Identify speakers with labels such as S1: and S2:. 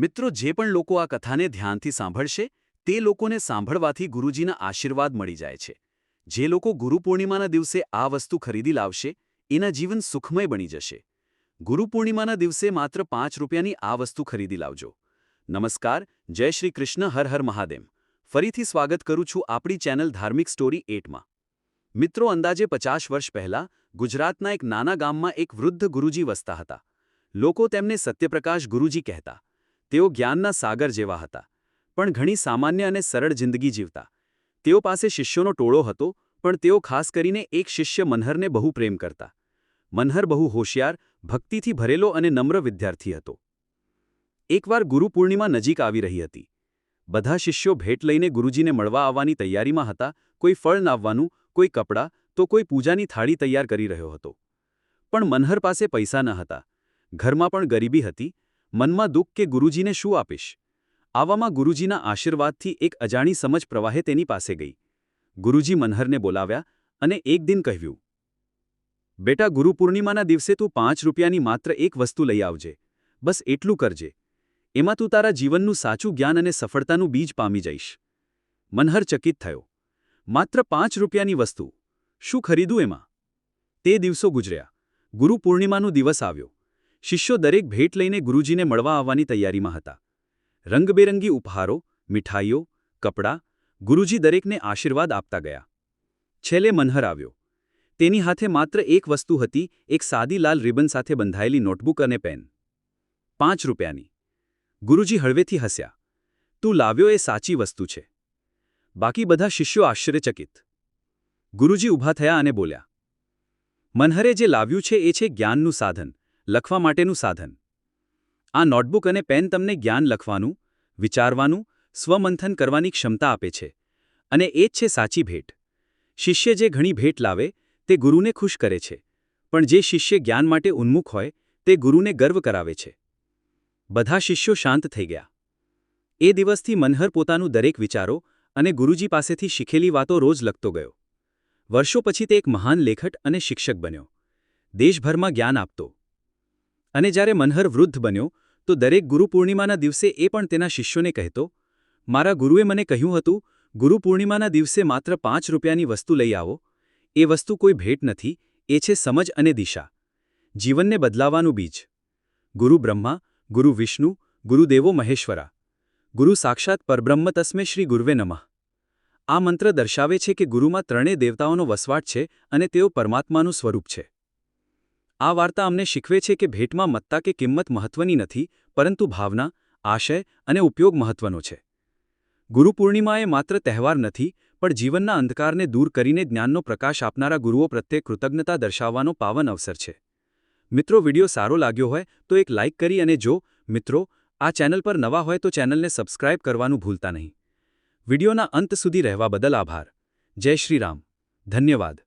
S1: મિત્રો, જે પણ લોકો આ કથાને ધ્યાનથી સાંભળશે, તે લોકોને સાંભળવાથી ગુરુજીના આશીર્વાદ મળી જાય છે. જે લોકો ગુરુ પૂર્ણિમાના દિવસે આ વસ્તુ ખરીદી લાવશે, એના જીવન સુખમય બની જશે. ગુરુ પૂર્ણિમાના દિવસે માત્ર પાંચ રૂપિયાની આ વસ્તુ ખરીદી લાવજો. નમસ્કાર, જય શ્રી કૃષ્ણ, હર હર મહાદેવ. ફરીથી સ્વાગત કરું છું આપણી ચેનલ ધાર્મિક સ્ટોરી એટમાં. મિત્રો, અંદાજે પચાસ વર્ષ પહેલાં, ગુજરાતના એક નાના ગામમાં એક વૃદ્ધ ગુરુજી વસતા હતા. લોકો તેમને સત્યપ્રકાશ ગુરુજી કહેતા. તેઓ જ્ઞાનના સાગર જેવા હતા, પણ ઘણી સામાન્ય અને સરળ જિંદગી જીવતા. તેઓ પાસે શિષ્યોનો ટોળો હતો, પણ તેઓ ખાસ કરીને એક શિષ્ય મનહરને બહુ પ્રેમ કરતા. મનહર બહુ હોશિયાર, ભક્તિથી ભરેલો અને નમ્ર વિદ્યાર્થી હતો. એકવાર ગુરુ પૂર્ણિમા નજીક આવી રહી હતી. બધા શિષ્યો ભેટ લઈને ગુરુજીને મળવા આવવાની તૈયારીમાં હતા, કોઈ ફળ નાવવાનું, કોઈ કપડાં, તો કોઈ પૂજાની થાળી તૈયાર કરી રહ્યો હતો. પણ મનહર પાસે પૈસા ન હતા. ઘરમાં પણ ગરીબી હતી મનમાં દુઃખ કે ગુરુજીને શું આપીશ? આવામાં ગુરુજીના આશીર્વાદથી એક અજાણી સમજ પ્રવાહે તેની પાસે ગઈ. ગુરુજી મનહરને બોલાવ્યા અને એક દિન કહ્યું બેટા ગુરુ પૂર્ણિમાના દિવસે તું પાંચ રૂપિયાની માત્ર એક વસ્તુ લઈ આવજે. બસ એટલું કરજે. એમાં તું તારા જીવનનું સાચું જ્ઞાન અને સફળતાનું બીજ પામી જઈશ. મનહર ચકિત થયો, માત્ર પાંચ રૂપિયાની વસ્તુ. શું ખરીદું એમાં? તે દિવસો ગુજર્યા. ગુરુ પૂર્ણિમાનો દિવસ આવ્યો. શિષ્યો દરેક ભેટ લઈને ગુરુજીને મળવા આવવાની તૈયારીમાં હતા. રંગબેરંગી ઉપહારો, મીઠાઈઓ, કપડાં ગુરુજી દરેકને આશીર્વાદ આપતા ગયા. છેલ્લે મનહર આવ્યો. તેની હાથે માત્ર એક વસ્તુ હતી, એક સાદી લાલ રિબન સાથે બંધાયેલી નોટબુક અને પેન. પાંચ રૂપિયાની. ગુરુજી હળવેથી હસ્યા. તું લાવ્યો એ સાચી વસ્તુ છે. બાકી બધા શિષ્યો આશ્ચર્યચકિત. ગુરુજી ઊભા થયા અને બોલ્યા. મનહરે જે લાવ્યું છે એ છે જ્ઞાનનું સાધન. લખવા માટેનું સાધન. આ નોટબુક અને પેન તમને જ્ઞાન લખવાનું, વિચારવાનું, સ્વમંથન કરવાની ક્ષમતા આપે છે. અને એ જ છે સાચી ભેટ. શિષ્ય જે ઘણી ભેટ લાવે, તે ગુરુને ખુશ કરે છે. પણ જે શિષ્ય જ્ઞાન માટે ઉન્મુખ હોય, તે ગુરુને ગર્વ કરાવે છે. બધા શિષ્યો શાંત થઈ ગયા. એ દિવસથી મનહર પોતાનું દરેક વિચારો અને ગુરુજી પાસેથી શીખેલી વાતો રોજ લખતો ગયો. વર્ષો પછી તે એક મહાન લેખક અને શિક્ષક બન્યો. દેશભરમાં જ્ઞાન આપતો. અને જ્યારે મનહર વૃદ્ધ બન્યો, તો દરેક ગુરુ પૂર્ણિમાના દિવસે એ પણ તેના શિષ્યોને કહેતો, મારા ગુરુએ મને કહ્યું હતું, ગુરુ પૂર્ણિમાના દિવસે માત્ર પાંચ રૂપિયાની વસ્તુ લઈ આવો. એ વસ્તુ કોઈ ભેટ નથી, એ છે સમજ અને દિશા. જીવનને બદલાવાનું બીજ. ગુરુ બ્રહ્મા, ગુરુ વિષ્ણુ ગુરુદેવો મહેશ્વરા. ગુરુ સાક્ષાત પરબ્રહ્મ તસ્મે શ્રી ગુરુવે નમઃ. આ મંત્ર દર્શાવે છે કે ગુરુમાં ત્રણેય દેવતાઓનો વસવાટ છે અને તેઓ પરમાત્માનું સ્વરૂપ છે. આ વાર્તા અમને શીખવે છે કે ભેટમાં મત્તા કે કિંમત મહત્વની નથી, પરંતુ ભાવના, આશય અને ઉપયોગ મહત્વનો છે. ગુરુપૂર્ણિમા એ માત્ર તહેવાર નથી, પણ જીવનના અંધકારને દૂર કરીને જ્ઞાનનો પ્રકાશ આપનારા ગુરુઓ પ્રત્યે કૃતજ્ઞતા દર્શાવવાનો પાવન અવસર છે. મિત્રો, વિડિયો સારો લાગ્યો હોય તો એક લાઇક કરી અને જો, મિત્રો, આ ચેનલ પર નવા હોય તો ચેનલને સબસ્ક્રાઇબ કરવાનું ભૂલતા નહીં. વિડિયોના અંત સુધી રહેવા બદલ આભાર. જય શ્રી ધન્યવાદ.